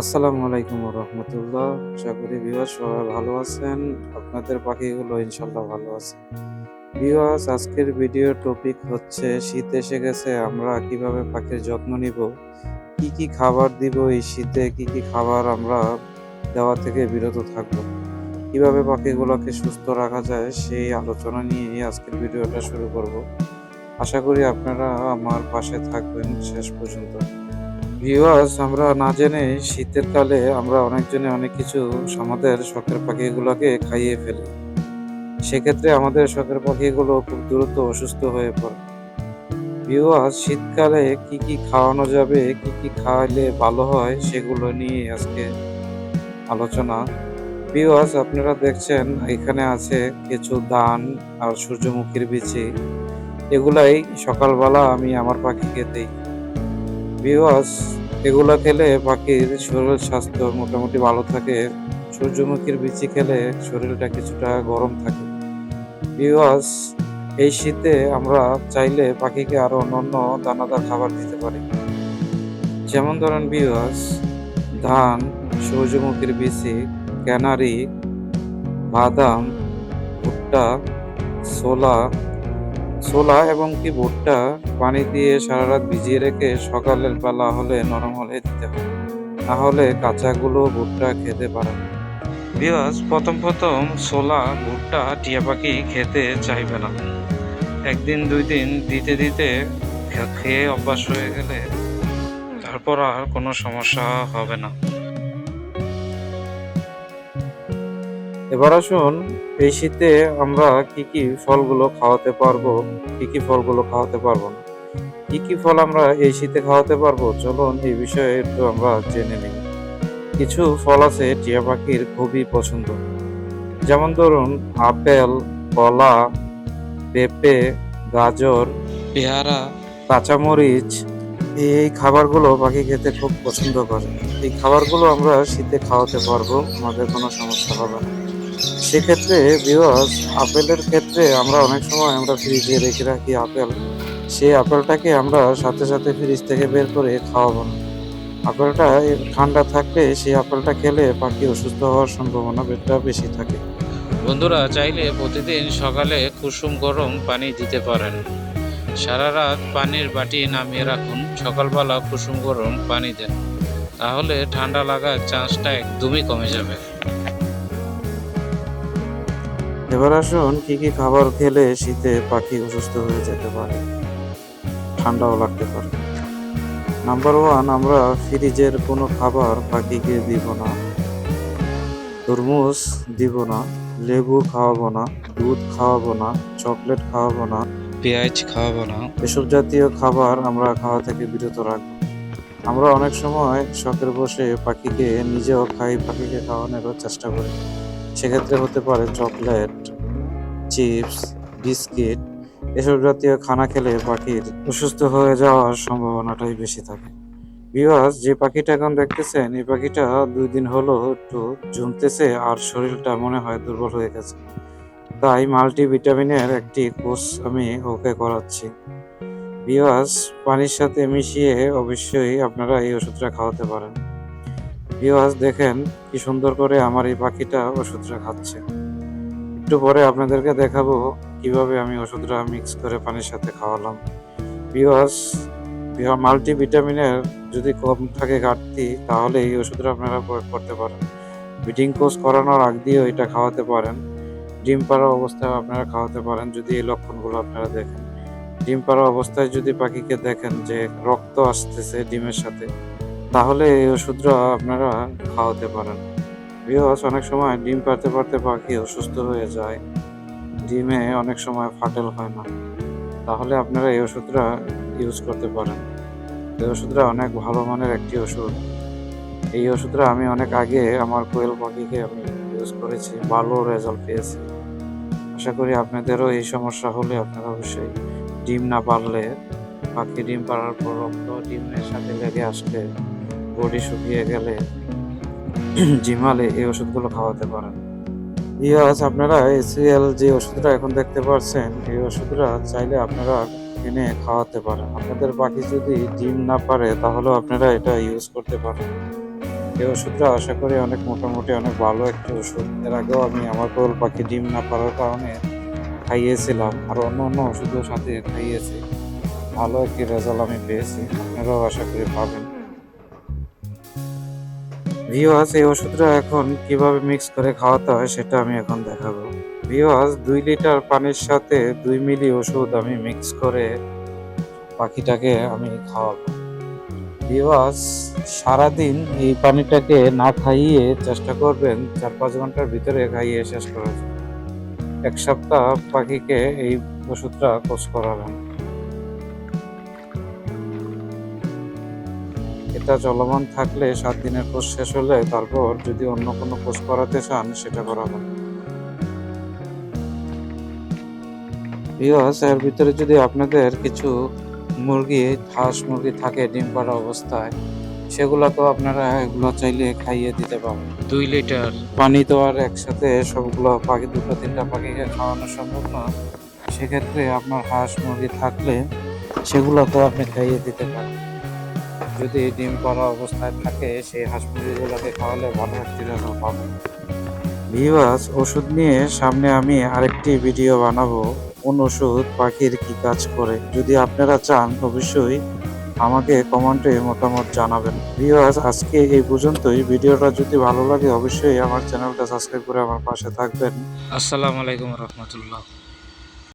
আসসালামু আলাইকুম রহমতুল্লাহ আশা করি বিবাস সবাই ভালো আছেন। আপনাদের পাখিগুলো ইনশাল্লাহ ভালো আছে। বিবাস আজকের ভিডিও টপিক হচ্ছে, শীত এসে গেছে, আমরা কীভাবে পাখির যত্ন নিব? কি কি খাবার দিব এই শীতে? কি কি খাবার আমরা দেওয়া থেকে বিরত থাকব? কীভাবে পাখিগুলোকে সুস্থ রাখা যায়? সেই আলোচনা নিয়ে আজকের ভিডিওটা শুরু করব। আশা করি আপনারা আমার পাশে থাকবেন শেষ পর্যন্ত। ভিউয়ার্স আমরা না জেনে শীতের কালে আমরা অনেকজনে অনেক কিছু আমাদের শখের পাখিগুলোকে খাইয়ে ফেলি। সেক্ষেত্রে আমাদের শখের পাখিগুলো খুব দ্রুত অসুস্থ হয়ে পড়ে। ভিউয়ার্স শীতকালে কি কি খাওয়ানো যাবে, কি কি খাওয়ালে ভালো হয়, সেগুলো নিয়ে আজকে আলোচনা। ভিউয়ার্স আপনারা দেখছেন, এখানে আছে কিছু ধান আর সূর্যমুখীর বিচি। এগুলাই সকালবেলা আমি আমার পাখিকে দিই। ভিউয়ার্স এগুলো খেলে পাখির শরীর স্বাস্থ্য মোটামুটি ভালো থাকে। সূর্যমুখীর বিচি খেলে শরীরটা কিছুটা গরম থাকে। ভিউয়ার্স এই শীতে আমরা চাইলে পাখিকে আরও অন্যান্য দানাদার খাবার দিতে পারি। যেমন ধরেন ভিউয়ার্স ধান, সূর্যমুখীর বিচি, ক্যানারি, বাদাম, ভুট্টা, ছোলা ছোলা এবং কি ভুট্টা পানি দিয়ে সারা রাত ভিজিয়ে রেখে সকালের বেলা হলে নরম হলে দিতে হবে। তাহলে কাঁচাগুলো ভুট্টা খেতে পারে বিকজ প্রথম প্রথম ছোলা, ভুট্টা, টিয়া পাখি খেতে চাইবে না। একদিন, দুই দিন দিতে দিতে খেয়ে অভ্যাস হয়ে গেলে তারপর আর কোনো সমস্যা হবে না। এবার আসুন এই শীতে আমরা কি কি ফলগুলো খাওয়াতে পারব? কি কি ফলগুলো খাওয়াতে পারব না? কি কি ফল আমরা এই শীতে খাওয়াতে পারব? চলুন এই বিষয়ে একটু আমরা জেনে নিই। কিছু ফল আছে টিয়া পাখির খুবই পছন্দ। যেমন ধরুন আপেল কলা পেঁপে গাজর পেয়ারা কাঁচামরিচ এই এই খাবারগুলো পাখি খেতে খুব পছন্দ করে। এই খাবারগুলো আমরা শীতে খাওয়াতে পারব আমাদের কোনো সমস্যা হবে না। সেক্ষেত্রে ভিউয়ার্স আপেলের ক্ষেত্রে আমরা অনেক সময় আমরা ফ্রিজে রেখে রাখি আপেল। সেই আপেলটাকে আমরা সাথে সাথে ফ্রিজ থেকে বের করে খাওয়াবো না। আপেলটা ঠান্ডা থাকলে সেই আপেলটা খেলে পাখি অসুস্থ হওয়ার সম্ভাবনা বেশি থাকে। বন্ধুরা, চাইলে প্রতিদিন সকালে কুসুম গরম পানি দিতে পারেন। সারা রাত পানির বাটি নামিয়ে রাখুন। সকালবেলা কুসুম গরম পানি দেন। তাহলে ঠান্ডা লাগার চান্সটা একদমই কমে যাবে। এবার আসুন কি কি খাবার খেলে শীতে পাখি অসুস্থ হয়ে যেতে পারে? ঠান্ডাও লাগতে পারে। নাম্বার ওয়ান আমরা ফ্রিজের কোনো খাবার পাখিকে দিব না। তরমুজ দিব না লেবু খাওয়াবো না দুধ খাওয়াবো না চকলেট খাওয়াবো না। পেঁয়াজ খাওয়াবো না। এসব জাতীয় খাবার আমরা খাওয়া থেকে বিরত রাখব। আমরা অনেক সময় শখের বসে পাখিকে নিজেও খাই পাখিকে খাওয়ানোরও চেষ্টা করি। সেক্ষেত্রে হতে পারে চকলেট, চিপস, বিস্কিট, এসব জাতীয় খানা খেলে পাখির অসুস্থ হয়ে যাওয়ার সম্ভাবনাটাই বেশি থাকে। বিবাস যে পাখিটা এখন দেখতেছেন, এই পাখিটা দুই দিন হলো একটু জমতেছে আর শরীরটা মনে হয় দুর্বল হয়ে গেছে। তাই মাল্টিভিটামিনের একটি কোর্স আমি ওকে করাচ্ছি। বিয়াস পানির সাথে মিশিয়ে অবশ্যই আপনারা এই ওষুধটা খাওয়াতে পারেন। বিয়াস দেখেন কি সুন্দর করে আমার এই পাখিটা ওষুধটা খাচ্ছে। একটু পরে আপনাদেরকে দেখাবো কীভাবে আমি ওষুধটা মিক্স করে পানির সাথে খাওয়ালাম। বিয়াস মাল্টিভিটামিনের যদি কম থাকে ঘাটতি, তাহলে এই ওষুধটা আপনারা প্রয়োগ করতে পারেন। ব্রিডিং কোর্স করানোর আগ দিয়েও এটা খাওয়াতে পারেন। ডিম পাড়া অবস্থায় আপনারা খাওয়াতে পারেন যদি এই লক্ষণগুলো আপনারা দেখেন। ডিম পাড়া অবস্থায় যদি পাখিকে দেখেন যে রক্ত আসতেছে ডিমের সাথে তাহলে এই ওষুধটা আপনারা খাওয়াতে পারেন। বিহস অনেক সময় ডিম পারতে পারতে পাখি অসুস্থ হয়ে যায়। ডিমে অনেক সময় ফাটেল হয় না। তাহলে আপনারা এই ওষুধটা ইউজ করতে পারেন। এই ওষুধটা অনেক ভালো মানের একটি ওষুধ। এই ওষুধটা আমি অনেক আগে আমার কোয়েল পাখিকে আমি ইউজ করেছি, ভালো রেজাল্ট পেয়েছি। আশা করি আপনাদেরও এই সমস্যা হলে আপনারা অবশ্যই ডিম না পারলে পাখি ডিম পাড়ার পর রক্ত ডিমের সাথে লেগে আসলে বডি শুকিয়ে গেলে জিমালে এই ওষুধগুলো খাওয়াতে পারেন। ইয়াস আপনারা এসিএল যে ওষুধটা এখন দেখতে পাচ্ছেন এই ওষুধটা চাইলে আপনারা এনে খাওয়াতে পারেন। আপনাদের বাকি যদি ডিম না পারে, তাহলেও আপনারা এটা ইউজ করতে পারেন। এই ওষুধটা আশা করি অনেক মোটামুটি অনেক ভালো একটি ওষুধ। এর আগেও আমি আমার কোল পাখি ডিম না পারার কারণে খাইয়েছিলাম, আর অন্য অন্য ওষুধের সাথে খাইয়েছি। ভালো একটি রেজাল্ট আমি পেয়েছি। আপনারাও আশা করি পাবেন। ভিওয়াস এই ওষুধটা এখন কীভাবে মিক্স করে খাওয়াতে হয় সেটা আমি এখন দেখাবো। ভিওয়াস দুই লিটার পানির সাথে দুই মিলি ওষুধ আমি মিক্স করে পাখিটাকে আমি খাওয়াবো। ভিওয়াস, সারাদিন এই পানিটাকে না খাইয়ে চেষ্টা করবেন চার পাঁচ ঘণ্টার ভিতরে খাইয়ে শেষ করার। এক সপ্তাহ পাখিকে এই ওষুধটা কোর্স করাবেন। এটা চলমান থাকলে সাত দিনের কোর্স শেষ হলে তারপর যদি অন্য কোনো কোর্স করাতে চান সেটা করাবেন ভিওয়াস এর ভিতরে যদি আপনাদের কিছু মুরগি হাঁস মুরগি থাকে ডিম পাড়া অবস্থায় সেগুলো তো আপনারা এগুলো চাইলে খাইয়ে দিতে পারেন। দুই লিটার। পানি তো আর একসাথে সবগুলো পাখি দুটো তিনটা পাখিকে খাওয়ানো সম্ভব না। সেক্ষেত্রে আপনার হাঁস মুরগি থাকলে সেগুলো তো আপনি খাইয়ে দিতে পারেন। যদি ডিম পাড়া অবস্থায় থাকে, সেই হাঁস মুরগিগুলোকে খাওয়ালে ভালো একটি রেজাল্ট পাবেন ভিভাস ওষুধ নিয়ে সামনে আমি আরেকটি ভিডিও বানাবো। কোন ওষুধ পাখির কি কাজ করে? যদি আপনারা চান, অবশ্যই আমাকে কমেন্টে মতামত জানাবেন। ভিউয়ার্স, আজকে এই পর্যন্তই। ভিডিওটা যদি ভালো লাগে, অবশ্যই আমার চ্যানেলটা সাবস্ক্রাইব করে আমার পাশে থাকবেন। আসসালামু আলাইকুম রহমতুল্লাহ।